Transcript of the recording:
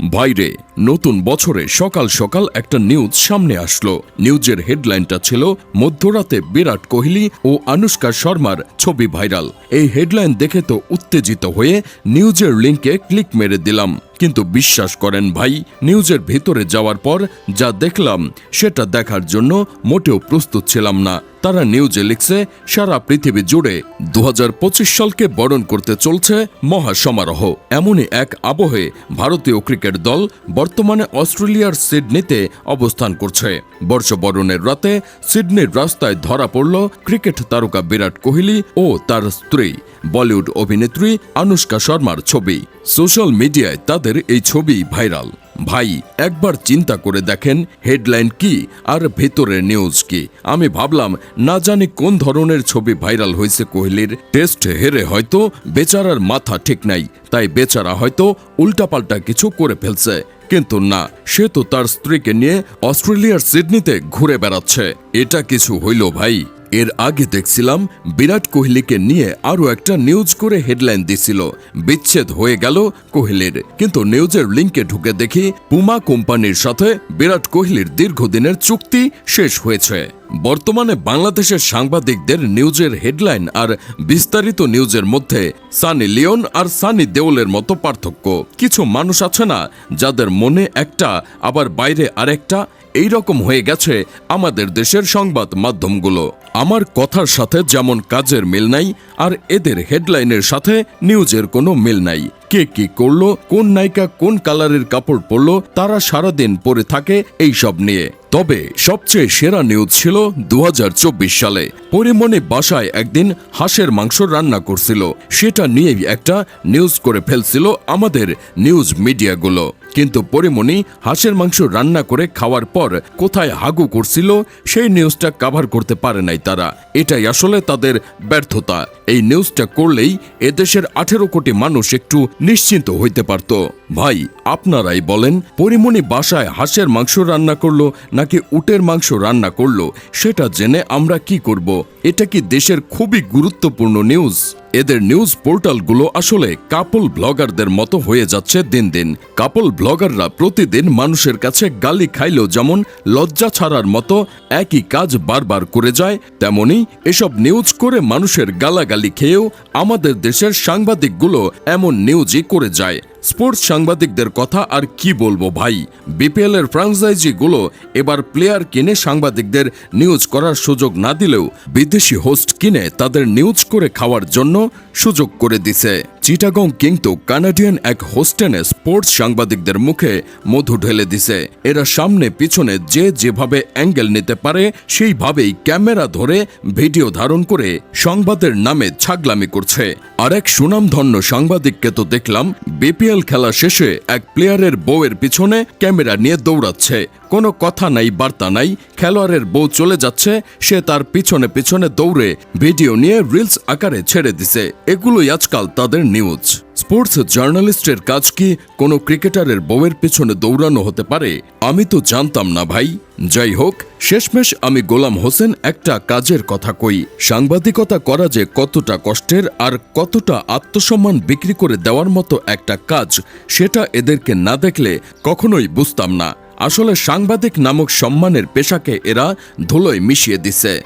বাইরে নতুন বছরে সকাল সকাল একটা নিউজ সামনে আসলো। নিউজের হেডলাইনটা ছিল, মধ্যরাতে বিরাট কোহলি ও আনুষ্কা শর্মার ছবি ভাইরাল। এই হেডলাইন দেখে তো উত্তেজিত হয়ে নিউজের লিঙ্কে ক্লিক মেরে দিলাম। কিন্তু বিশ্বাস করেন ভাই, নিউজের ভিতরে যাওয়ার পর যা দেখলাম, সেটা দেখার জন্য মোটেও প্রস্তুত ছিলাম না। তারা নিউজে লিখছে সারা পৃথিবী জুড়ে দু হাজার পঁচিশ সালকে বরণ করতে চলছে মহা সমারোহ এমনই এক আবহে ভারতীয় ক্রিকেট দল বর্তমানে অস্ট্রেলিয়ার সিডনিতে অবস্থান করছে। বর্ষবরণের রাতে সিডনির রাস্তায় ধরা পড়ল ক্রিকেট তারকা বিরাট কোহলি ও তার স্ত্রী। বলিউড অভিনেত্রী আনুষ্কা শর্মার ছবি। সোশ্যাল মিডিয়ায় তাদের এই ছবি ভাইরাল। ভাই, একবার চিন্তা করে দেখেন হেডলাইন কি আর ভেতরের নিউজ কি। আমি ভাবলাম, না জানি কোন ধরনের ছবি ভাইরাল হয়েছে কোহলির। টেস্ট হেরে হয়তো বেচারার মাথা ঠিক নাই, তাই বেচারা হয়তো উল্টাপাল্টা কিছু করে ফেলছে। কিন্তু না, সে তো তার স্ত্রীকে নিয়ে অস্ট্রেলিয়ার সিডনিতে ঘুরে বেড়াচ্ছে। এটা কিছু হইল ভাই। এর আগে দেখছিলাম বিরাট কোহলিকে নিয়ে আরও একটা নিউজ করে হেডলাইন দিছিল। বিচ্ছেদ হয়ে গেল কোহলির। কিন্তু নিউজের লিঙ্কে ঢুকে দেখি পুমা কোম্পানির সাথে বিরাট কোহলির দীর্ঘদিনের চুক্তি শেষ হয়েছে। বর্তমানে বাংলাদেশের সাংবাদিকদের নিউজের হেডলাইন আর বিস্তারিত নিউজের মধ্যে সানি লিওন আর সানি দেওলের মতো পার্থক্য। কিছু মানুষ আছে না যাদের মনে একটা, আবার বাইরে আরেকটা এই রকম হয়ে গেছে আমাদের দেশের সংবাদ মাধ্যমগুলো। আমার কথার সাথে যেমন কাজের মিল নাই, আর এদের হেডলাইনের সাথে নিউজের কোনো মিল নাই। কে কি করল, কোন নায়িকা কোন কালারের কাপড় পরল, তারা সারাদিন পরে থাকে এই সব নিয়ে। তবে সবচেয়ে সেরা নিউজ ছিল দু হাজার চব্বিশ সালে। পরিমণি বাসায় একদিন হাঁসের মাংস রান্না করছিল। সেটা নিয়েই একটা নিউজ করে ফেলছিল আমাদের নিউজ মিডিয়াগুলো কিন্তু পরিমণি হাঁসের মাংস রান্না করে খাওয়ার পর কোথায় হাগু করছিল, সেই নিউজটা কাভার করতে পারে নাই তারা। এটাই আসলে তাদের ব্যর্থতা। এই নিউজটা করলেই এদেশের আঠেরো কোটি মানুষ একটু নিশ্চিন্ত হইতে পারত। ভাই, আপনারাই বলেন, পরিমণি বাসায় হাঁসের মাংস রান্না করল নাকি উটের মাংস রান্না করল? সেটা জেনে আমরা কি করব? এটা কি দেশের খুবই গুরুত্বপূর্ণ নিউজ এদের নিউজ পোর্টালগুলো আসলে কাপল ব্লগারদের মতো হয়ে যাচ্ছে দিন দিন। কাপল ব্লগাররা প্রতিদিন মানুষের কাছে গালি খাইলেও যেমন লজ্জা ছাড়ার মতো একই কাজ বারবার করে যায়, তেমনি এসব নিউজ করে মানুষের গালাগালি খেয়েও আমাদের দেশের সাংবাদিকগুলো এমন নিউজই করে যায়। স্পোর্টস সাংবাদিকদের কথা আর কি বলব ভাই? বিপিএল এর ফ্রাঞ্চাইজিগুলো এবার প্লেয়ার কিনে সাংবাদিকদের নিউজ করার সুযোগ না দিলেও বিদেশি হোস্ট কিনে তাদের নিউজ করে খাওয়ার জন্য সুযোগ করে দিছে। চিটাগং কিন্তু কানাডিয়ান এক হোস্টেনে স্পোর্টস সাংবাদিকদের মুখে মধু ঢেলে দিছে। এরা সামনে পিছনে যে যেভাবে অ্যাঙ্গেল নিতে পারে, সেইভাবেই ক্যামেরা ধরে ভিডিও ধারণ করে সংবাদের নামে ছাগলামি করছে। আর এক সুনামধন্য সাংবাদিককে তো দেখলাম বিপিএল খেলা শেষে এক প্লেয়ারের বউয়ের পিছনে ক্যামেরা নিয়ে দৌড়াচ্ছে। কোনো কথা নাই, বার্তা নাই, খেলোয়াড়ের বউ চলে যাচ্ছে, সে তার পিছনে পিছনে দৌড়ে ভিডিও নিয়ে রিলস আকারে ছেড়ে দিছে। এগুলোই আজকাল তাদের নিউজ স্পোর্টস জার্নালিস্টের কাজ কি কোনো ক্রিকেটারের বউয়ের পিছনে দৌড়ানো হতে পারে? আমি তো জানতাম না ভাই। যাই হোক, শেষমেশ আমি গোলাম হোসেন একটা কাজের কথা কই। সাংবাদিকতা করা যে কতটা কষ্টের আর কতটা আত্মসম্মান বিক্রি করে দেওয়ার মতো একটা কাজ, সেটা এদেরকে না দেখলে কখনোই বুঝতাম না। আসলে সাংবাদিক নামক সম্মানের পেশাকে এরা ধুলোয় মিশিয়ে দিছে।